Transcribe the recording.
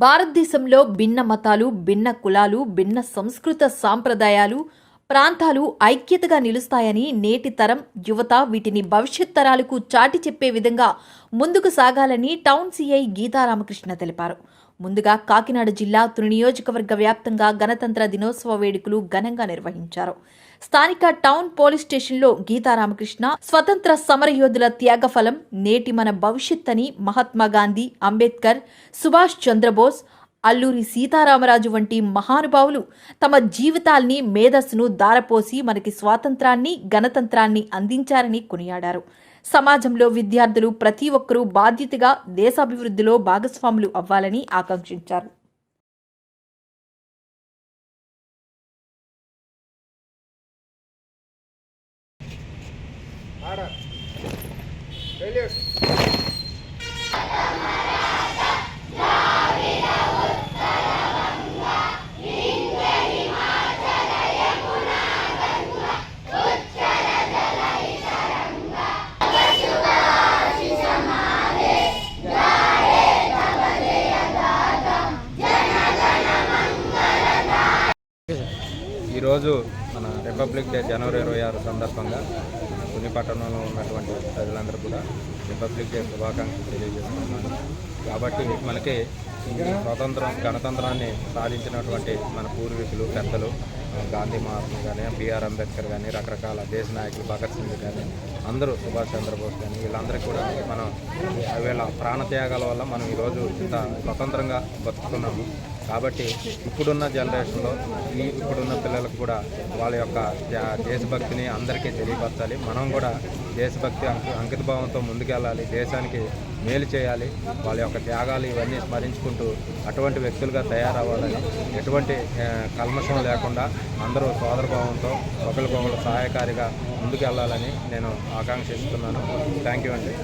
భారతదేశంలో భిన్న మతాలు భిన్న కులాలు భిన్న సంస్కృత సాంప్రదాయాలు ప్రాంతాలు ఐక్యతగా నిలుస్తాయని నేటి తరం యువత వీటిని భవిష్యత్ తరాలకు చాటి చెప్పే విధంగా ముందుకు సాగాలని టౌన్ సీఐ గీతారామకృష్ణ తెలిపారు. ముందుగా కాకినాడ జిల్లా తుని నియోజకవర్గ వ్యాప్తంగా గణతంత్ర దినోత్సవ వేడుకలు ఘనంగా నిర్వహించారు. స్థానిక టౌన్ పోలీస్ స్టేషన్లో గీతారామకృష్ణ స్వతంత్ర సమరయోధుల త్యాగఫలం నేటి మన భవిష్యత్ అని మహాత్మా గాంధీ అంబేద్కర్ సుభాష్ చంద్రబోస్ అల్లూరి సీతారామరాజు వంటి మహానుభావులు తమ జీవితాల్ని మేధస్సును దారపోసి మనకి స్వాతంత్రాన్ని గణతంత్రాన్ని అందించారని కొనియాడారు. సమాజంలో విద్యార్థులు ప్రతి ఒక్కరూ బాధ్యతగా దేశాభివృద్ధిలో భాగస్వాములు అవ్వాలని ఆకాంక్షించారు. ఆడ. ఈరోజు మన రిపబ్లిక్ డే జనవరి ఇరవై ఆరు సందర్భంగా మన పట్టణంలో ఉన్నటువంటి ప్రజలందరూ కూడా రిపబ్లిక్ డే శుభాకాంక్షలు తెలియజేస్తున్నాను. కాబట్టి మనకి స్వతంత్రం గణతంత్రాన్ని సాధించినటువంటి మన పూర్వీకులు పెద్దలు గాంధీ మహాత్మా కానీ బిఆర్ అంబేద్కర్ కానీ రకరకాల దేశ నాయకులు భగత్ సింగ్ కానీ అందరూ సుభాష్ చంద్రబోస్ కానీ వీళ్ళందరికీ కూడా మనం వీళ్ళ ప్రాణత్యాగాల వల్ల మనం ఈరోజు ఇంత స్వతంత్రంగా బతుకుతున్నాము. కాబట్టి ఇప్పుడున్న జనరేషన్లో ఈ ఇప్పుడున్న పిల్లలకు కూడా వాళ్ళ యొక్క దేశభక్తిని అందరికీ తెలియపరచాలి. మనం కూడా దేశభక్తి అంకితభావంతో ముందుకెళ్ళాలి. దేశానికి మేలు చేయాలి. వాళ్ళ యొక్క త్యాగాలు ఇవన్నీ స్మరించుకుంటూ అటువంటి వ్యక్తులుగా తయారవ్వాలని ఎటువంటి కల్మషం లేకుండా అందరూ సోదరభావంతో ఒకరికొకరు సహాయకారిగా ముందుకెళ్ళాలని నేను ఆకాంక్షిస్తున్నాను. థ్యాంక్ యూ అండి.